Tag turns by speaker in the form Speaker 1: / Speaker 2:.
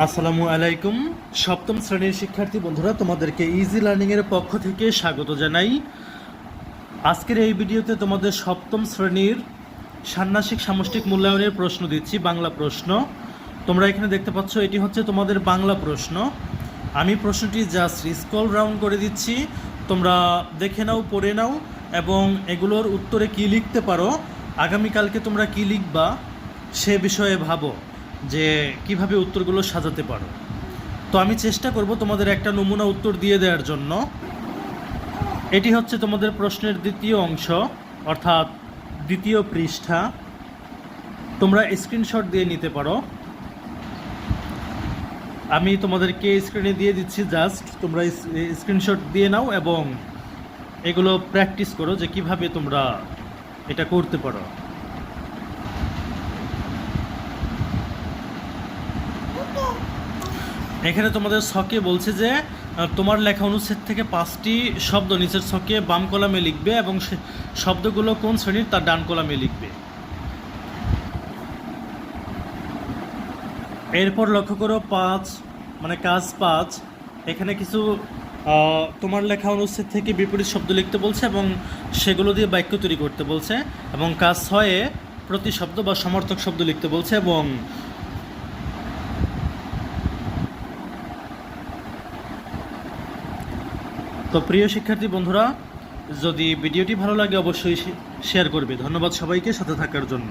Speaker 1: আসসালামু আলাইকুম। সপ্তম শ্রেণির শিক্ষার্থী বন্ধুরা, তোমাদেরকে ইজি লার্নিংয়ের পক্ষ থেকে স্বাগত জানাই। আজকের এই ভিডিওতে তোমাদের সপ্তম শ্রেণির ষান্মাসিক সামষ্টিক মূল্যায়নের প্রশ্ন দিচ্ছি, বাংলা প্রশ্ন। তোমরা এখানে দেখতে পাচ্ছ, এটি হচ্ছে তোমাদের বাংলা প্রশ্ন। আমি প্রশ্নটি জাস্ট স্কল রাউন্ড করে দিচ্ছি। তোমরা দেখে নাও, পড়ে নাও, এবং এগুলোর উত্তরে কি লিখতে পারো, আগামীকালকে তোমরা কি লিখবা, সে বিষয়ে ভাবো। যে কীভাবে উত্তরগুলো সাজাতে পারো। তো আমি চেষ্টা করব তোমাদের একটা নমুনা উত্তর দিয়ে দেওয়ার জন্য। এটি হচ্ছে তোমাদের প্রশ্নের দ্বিতীয় অংশ, অর্থাৎ দ্বিতীয় পৃষ্ঠা। তোমরা স্ক্রিনশট দিয়ে নিতে পারো। আমি তোমাদেরকে স্ক্রিনে দিয়ে দিচ্ছি জাস্ট তোমরা স্ক্রিনশট দিয়ে নাও এবং এগুলো প্র্যাকটিস করো যে কীভাবে তোমরা এটা করতে পারো। এখানে তোমাদের ছকে বলছে যে তোমার লেখা অনুচ্ছেদ থেকে পাঁচটি শব্দ নিচের ছকে বাম কলামে লিখবে এবং শব্দগুলো কোন শ্রেণির তার ডান কলামে লিখবে। এরপর লক্ষ্য করো পাঁচ মানে কাজ পাঁচ। এখানে কিছু তোমার লেখা অনুচ্ছেদ থেকে বিপরীত শব্দ লিখতে বলছে এবং সেগুলো দিয়ে বাক্য তৈরি করতে বলছে এবং কাজ ছয়ে প্রতি শব্দ বা সমর্থক শব্দ লিখতে বলছে এবং তো প্রিয় শিক্ষার্থী বন্ধুরা, যদি ভিডিওটি ভালো লাগে অবশ্যই শেয়ার করবে। ধন্যবাদ সবাইকে সাথে থাকার জন্য।